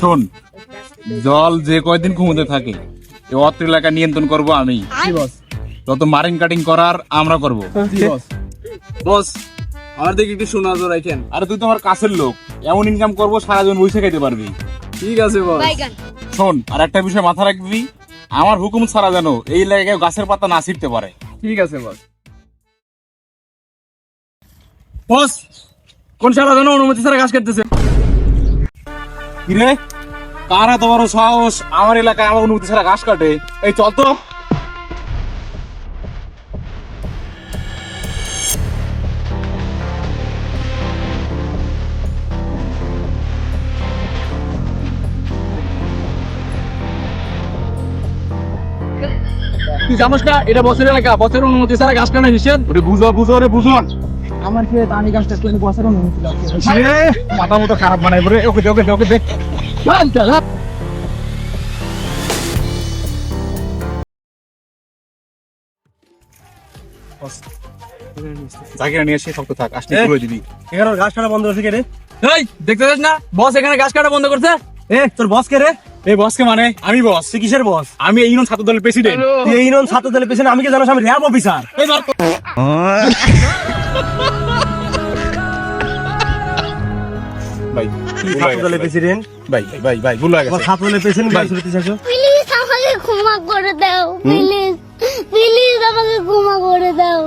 শোন জল যে কয়দিন ঘুমোতে থাকে এই অত্র এলাকা নিয়ন্ত্রণ করব আমি। যত মারিং কাটিং করার আমরা করব। বস। আমার দিকে একটু শোনা তো রাখেন আরে তুই তো আমার কাছের লোক এমন ইনকাম করব সারা জীবন বসে খাইতে পারবি। ঠিক আছে বস। শোন আর একটা বিষয় মাথা রাখবি আমার হুকুম ছাড়া যেন এই এলাকায় কেউ গাছের পাতা না ছিটতে পারে। ঠিক আছে বস। বস কোন সারা যেন অনুমতি ছাড়া কাজ করতেছে কিরে? কারা তো বড় সাহস? আমার এলাকায় আমার অনুমতি ছাড়া ঘাস কাটে? এই চল তো। তুই জানোস না এটা বছরের এলাকা। বছরের অনুমতি ছাড়া গাছ কাটা নিষেধ? বুঝো বুঝো রে বুঝো। আমার কি দানি গাছটা অনুমতি মাথা মতো খারাপ বানাই বলে ওকে ওকে ওকে দেখ চল চল জাগিরা নিয়ে এসে শক্ত থাক। আসলে করে দিবি। এখানে গাছ কাটা বন্ধ কে রে? এই দেখতে না? বস এখানে গাছ কাটা বন্ধ করছে। এ তোর বস কে রে? এই বসকে মানে আমি বস। তুই কিসের বস? আমি এই ইউনিয়ন ছাত্র দলের প্রেসিডেন্ট এই নন ছাত্র দলের পেছনে আমি কি জানো আমি র্যাব অফিসার এই ভাই গেছে, প্রেসিডেন্ট ভাই। ভাই ভাই ভাই ভুল হয়ে গেছে। প্রেসিডেন্ট প্লিজ আমাকে ক্ষমা করে দাও প্লিজ প্লিজ আমাকে ক্ষমা করে দাও।